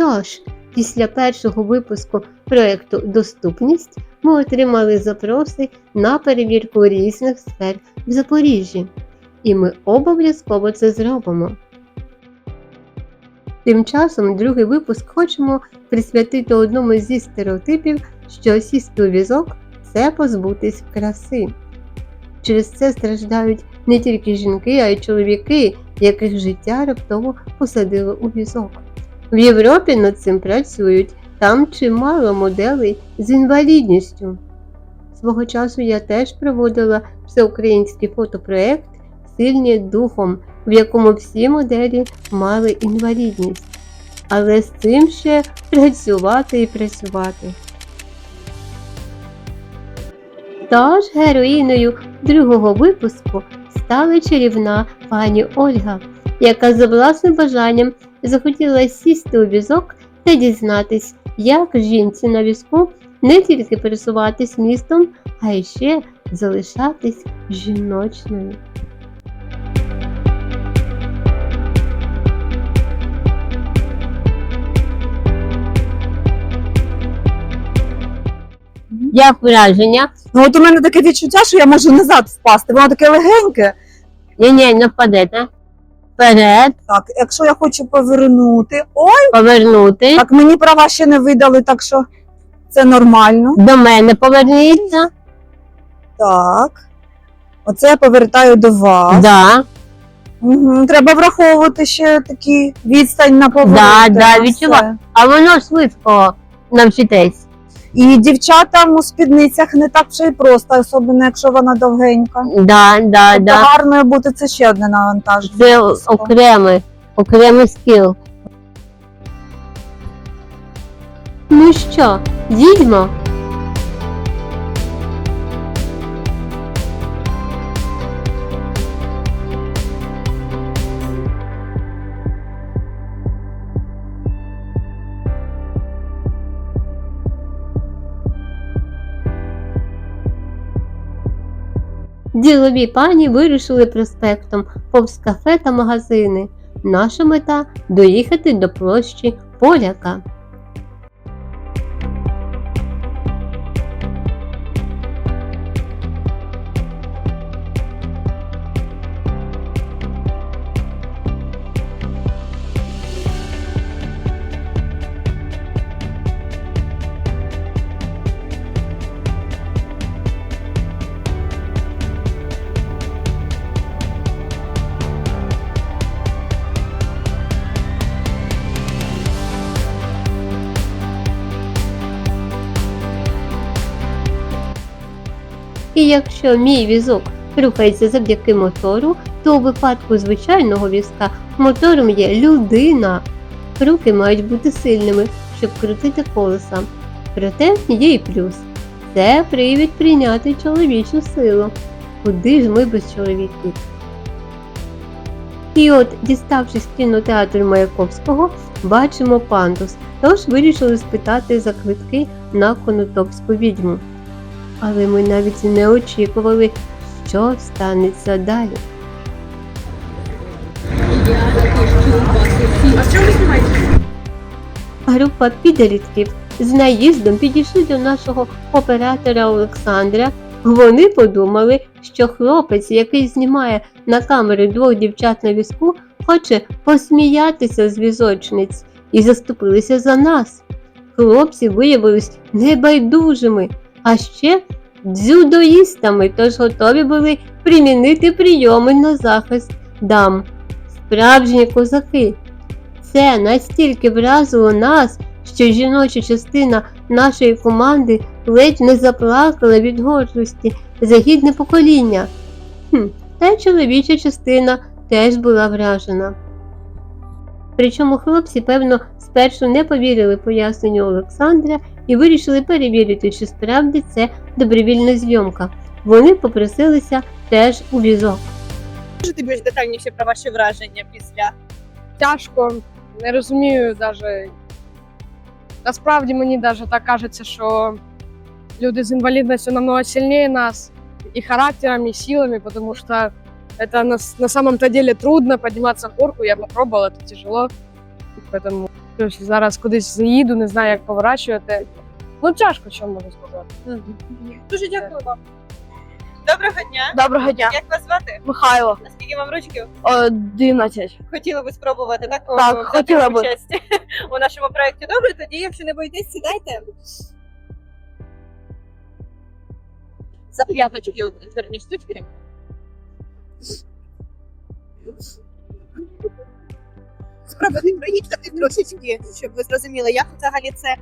що ж, після першого випуску проєкту Доступність ми отримали запроси на перевірку різних сфер в Запоріжжі, і ми обов'язково це зробимо. Тим часом другий випуск хочемо присвятити одному зі стереотипів, що сісти у візок це позбутись краси. Через це страждають не тільки жінки, а й чоловіки, яких життя раптово посадило у візок. В Європі над цим працюють, там чимало моделей з інвалідністю. Свого часу я теж проводила всеукраїнський фотопроект Сильні духом, в якому всі моделі мали інвалідність. Але з цим ще працювати і працювати. Тож героїною другого випуску стала чарівна пані Ольга, яка за власним бажанням захотіла сісти у візок та дізнатись, як жінці на візку не тільки пересуватись містом, а й ще залишатись жіночною. Як враження? Ну от у мене таке відчуття, що я можу назад впасти. Воно таке легеньке. Ні, ні, не впадете. Вперед, Так, якщо я хочу повернути, ой, повернути. так мені права ще не видали, так що це нормально. До мене поверніться. Так. Оце я повертаю до вас. Да, Угу. Треба враховувати ще такі відстань на поворот. Да, да, відчуваю. а воно швидко навчитесь. І дівчатам у спідницях не так вже й просто, особливо якщо вона довгенька. Да, да, Тобто да. гарною бути це ще одне навантаження. Це окремий, окремий скіл. Ну що, їдьмо? Ділові пані вирішили проспектом повз кафе та магазини. Наша мета доїхати до площі Поляка. І якщо мій візок рухається завдяки мотору, то у випадку звичайного візка мотором є людина. Руки мають бути сильними, щоб крутити колеса. Проте є і плюс. Це привід прийняти чоловічу силу. Куди ж ми без чоловіків? І от, діставшись в кінотеатр Маяковського, бачимо пандус, тож вирішили спитати за квитки на конотопську відьму але ми навіть не очікували, що станеться далі. Група підлітків з наїздом підійшли до нашого оператора Олександра. Вони подумали, що хлопець, який знімає на камери двох дівчат на візку, хоче посміятися з візочниць і заступилися за нас. Хлопці виявились небайдужими, а ще дзюдоїстами, тож готові були примінити прийоми на захист дам. Справжні козаки. Це настільки вразило нас, що жіноча частина нашої команди ледь не заплакала від гордості за гідне покоління. Хм, та й чоловіча частина теж була вражена. Причому хлопці, певно, спершу не повірили поясненню Олександра і вирішили перевірити, чи справді це добровільна зйомка. Вони попросилися теж у візок. Можете більш детальніше про ваші враження після тяжко, не розумію навіть. Насправді мені навіть так кажеться, що люди з інвалідністю намного сильнее нас и характером, и силами, потому что это на, на самом-то деле трудно подниматься в горку. Я попробовала, это тяжело. Поэтому Тобто зараз кудись заїду, не знаю, як поворачувати. Ну, тяжко, що можу сказати. Дуже дякую вам. Доброго дня. Доброго дня, Як вас звати? Михайло. Наскільки вам років? 11. Хотіли би спробувати так? Так, взяти хотіла би. участь у нашому проєкті. Добре, тоді, якщо не боїтесь, сідайте. За п'яточки зверні штучки. Спробуйте проїхати трошечки, щоб ви зрозуміли, як взагалі це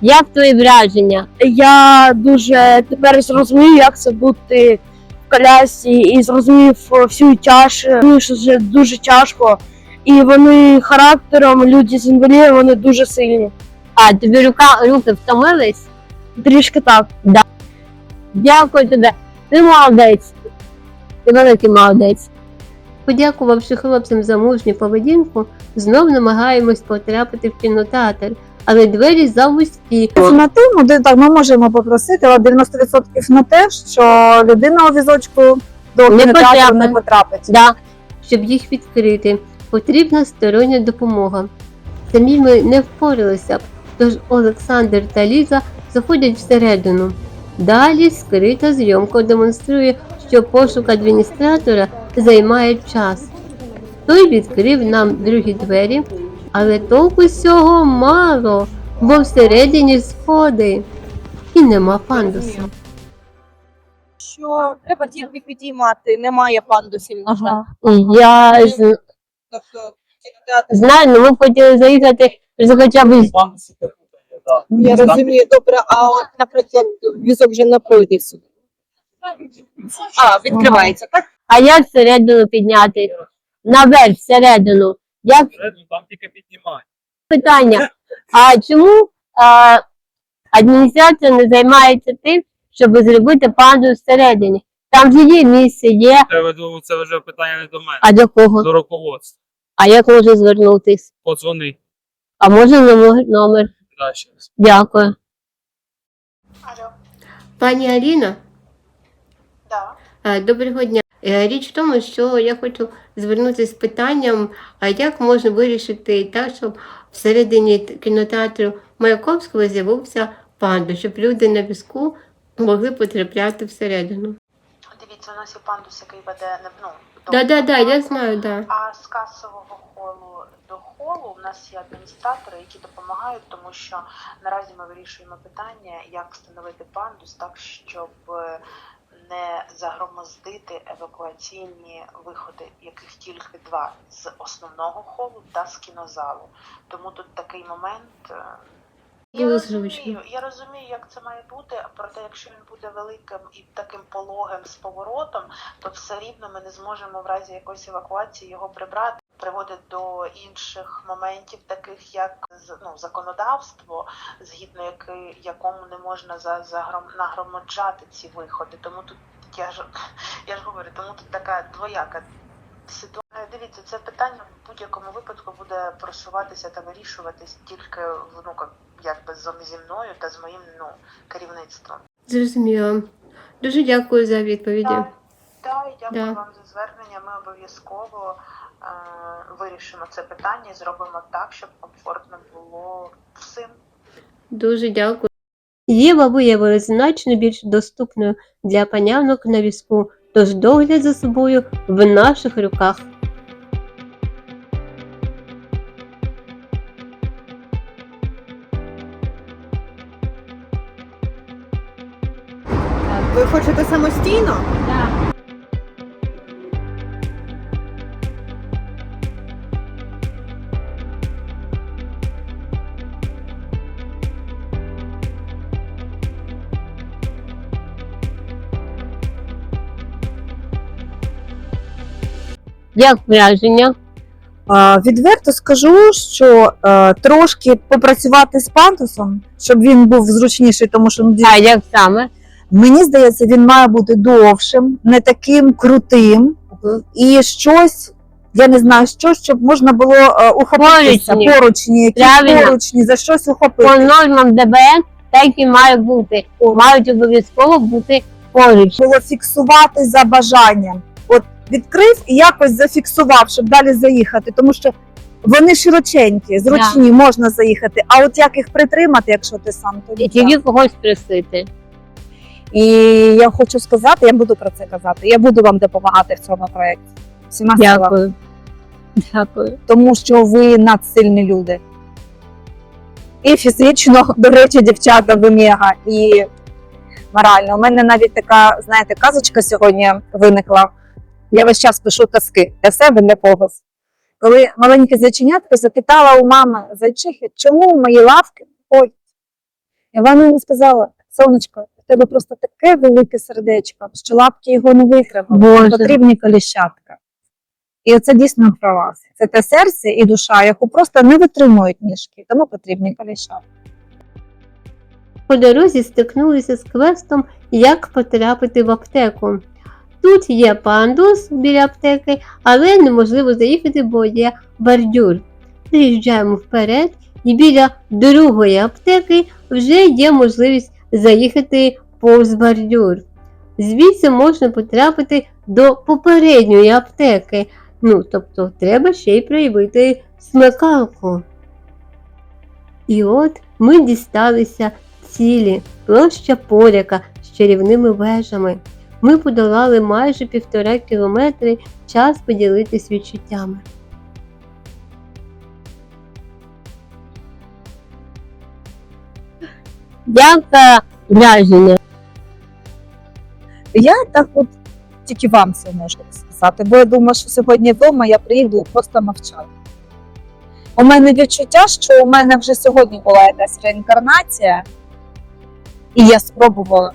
Як твої враження? Я дуже тепер зрозумів, як це бути в колясці, і зрозумів е, всю тяж, розумію, що це дуже тяжко. І вони характером, люди з інвалідом, вони дуже сильні. А тобі рука, руки втомились? Трішки так. Дякую тобі. Ти молодець. Ти великий молодець. Подякувавши хлопцям за мужню поведінку, знов намагаємось потрапити в кінотеатр, але двері завузькі. На тему, де так ми можемо попросити, але 90% на те, що людина у візочку до кінотеатру не потрапить. Да, щоб їх відкрити, потрібна стороння допомога. Самі ми не впоралися тож Олександр та Ліза заходять всередину. Далі скрита зйомка демонструє, що пошук адміністратора займає час. Той відкрив нам другі двері, але толку з цього мало, бо всередині сходи і нема пандуса. що треба тільки підіймати, немає пандусів. на жаль. Я з- Тобто кінотеатр. знаю, але ми б хотіли заїхати хоча б Я розумію, добре, а от, наприклад, візок вже напроти сюди. А, відкривається, так? А як всередину підняти? Наверх, всередину. Як там тільки піднімають. питання? А чому а, адміністрація не займається тим, щоб зробити панду всередині? Там же є місце, є. Це, ви думаєте, це вже питання не до мене, А до кого? до руководства. А як можу звернутись? Подзвони. А може номер? номер? Да, ще раз. Дякую. Алло. Пані Аліна, Да. е, доброго дня. Е, Річ в тому, що я хочу звернутися з питанням, а як можна вирішити так, щоб всередині кінотеатру Маяковського з'явився панду, щоб люди на візку могли потрапляти всередину. Дивіться, у нас є пандус, який веде не ну, до Да, да, да, я знаю, да. А з касового холу до холу у нас є адміністратори, які допомагають, тому що наразі ми вирішуємо питання, як встановити пандус так, щоб е, не загромоздити евакуаційні виходи, яких тільки два з основного холу та з кінозалу. Тому тут такий момент. е, Я розумію, я розумію, як це має бути, проте якщо він буде великим і таким пологим з поворотом, то все рівно ми не зможемо в разі якоїсь евакуації його прибрати. Приводить до інших моментів, таких як ну, законодавство, згідно яки, якому не можна за, загром, нагромаджати ці виходи. Тому тут я ж я ж говорю, тому тут така двояка ситуація. Дивіться, це питання в будь-якому випадку буде просуватися та вирішуватись тільки ну як- якби зі мною та з моїм ну керівництвом. Зрозуміло. Дуже дякую за відповіді. Так, так, дякую Да. вам за звернення. Ми обов'язково вирішимо це питання і зробимо так, щоб комфортно було всім. Дуже дякую. Єва виявилася значно більш доступною для панянок на візку, тож догляд за собою в наших руках. Ви хочете самостійно? Як враження? Відверто скажу, що е, трошки попрацювати з пандусом, щоб він був зручніший, тому що ну, А як саме? Мені здається, він має бути довшим, не таким крутим, і щось, я не знаю, що, щоб можна було е, ухопитися, Поручні. поручні, якісь Правильно. поручні, за щось ухопити. По нормам ДБН так і має бути. Мають обов'язково бути поруч. Було фіксувати за бажанням. Відкрив і якось зафіксував, щоб далі заїхати, тому що вони широченькі, зручні, можна заїхати. А от як їх притримати, якщо ти сам то І тільки когось просити. І я хочу сказати, я буду про це казати. Я буду вам допомагати в цьому проєкті. Всіма силами. Дякую. Дякую. тому що ви надсильні люди. І фізично, до речі, дівчата ви мега, і морально. У мене навіть така, знаєте, казочка сьогодні виникла. Я весь час пишу казки для себе, для когось. Коли маленьке зайченятко запитала у мами зайчихи, чому мої лавки ходять? І вона мені сказала: сонечко, в тебе просто таке велике сердечко, що лапки його не витримали. Потрібні коліщатка. І це дійсно про вас. Це те серце і душа, яку просто не витримують ніжки, тому потрібні коліщатка. По дорозі стикнулися з квестом, як потрапити в аптеку. Тут є пандус біля аптеки, але неможливо заїхати, бо є бордюр. Приїжджаємо вперед, і біля другої аптеки вже є можливість заїхати повз бордюр. Звідси можна потрапити до попередньої аптеки. Ну, тобто, треба ще й проявити смикалку. І от ми дісталися цілі, площа Поряка з чарівними вежами. Ми подолали майже півтора кілометри, час поділитись відчуттями. Як враження? Я так от тільки вам це можу сказати, бо я думаю, що сьогодні вдома я приїду просто мовчати. У мене відчуття, що у мене вже сьогодні була якась реінкарнація, і я спробувала.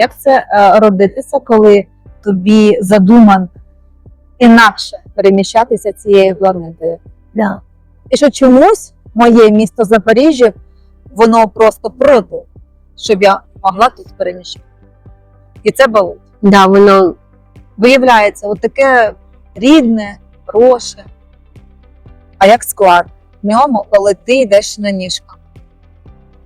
Як це е, родитися, коли тобі задуман інакше переміщатися цією планетою? Да. І що чомусь моє місто Запоріжжя, воно просто проти, щоб я могла тут переміщати. І це болить. Да, воно Виявляється, от таке рідне, хороше. А як склад в ньому, коли ти йдеш на ніжках.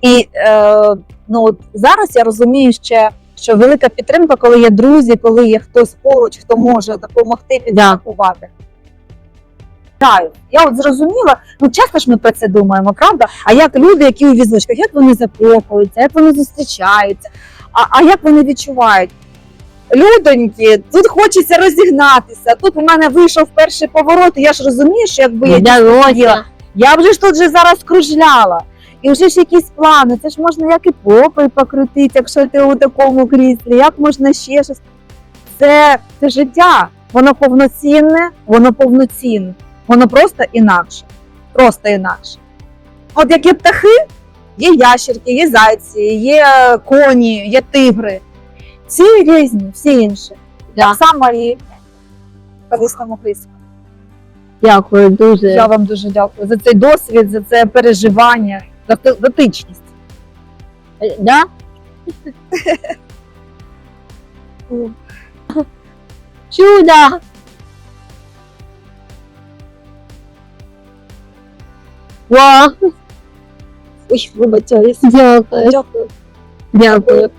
І е, ну, от зараз я розумію ще, що велика підтримка, коли є друзі, коли є хтось поруч, хто може допомогти підстрахувати. Я от зрозуміла, ну часто ж ми про це думаємо, правда? А як люди, які у візочках, як вони закохуються, як вони зустрічаються, а, а як вони відчувають? Людоньки, тут хочеться розігнатися. Тут у мене вийшов перший поворот, і я ж розумію, що якби я вдалося. я вже ж тут же зараз кружляла. І вже ж якісь плани. Це ж можна як і попою покрутити, якщо ти у такому кріслі, як можна ще щось. Це, це життя. Воно повноцінне, воно повноцінне. Воно просто інакше. Просто інакше. От як є птахи, є ящерки, є зайці, є коні, є тигри. Всі різні, всі інші. Так само і в колісному кріслі. Дякую дуже. Я вам дуже дякую за цей досвід, за це переживання, дотичність. Да? Чудо! Вау! Ой, вибачаюсь. Дякую. Дякую. Дякую.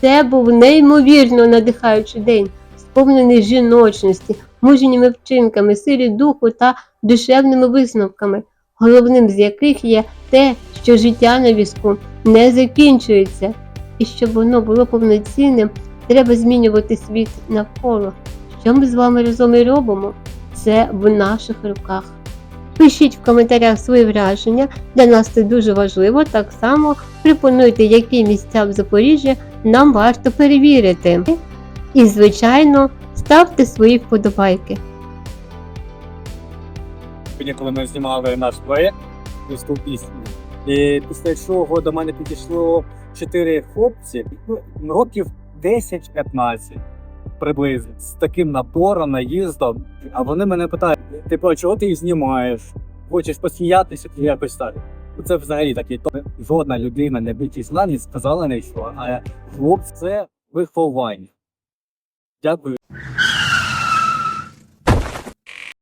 Це був неймовірно надихаючий день, сповнений жіночності, мужніми вчинками, силі духу та душевними висновками, головним з яких є те, що життя на візку не закінчується, і щоб воно було повноцінним, треба змінювати світ навколо. Що ми з вами разом і робимо? Це в наших руках. Пишіть в коментарях свої враження, для нас це дуже важливо. Так само пропонуйте, які місця в Запоріжжі нам варто перевірити. І, звичайно, ставте свої вподобайки. Сьогодні, коли ми знімали наш проєкт «Пусту пісню. І після чого до мене підійшло чотири хлопці, ну, років 10-15. приблизно з таким напором, наїздом. А вони мене питають: типу, а чого ти їх знімаєш? Хочеш посміятися чи якось так? Це взагалі такий то жодна людина не битісна, не сказала нічого, а хлопці це виховання. Дякую.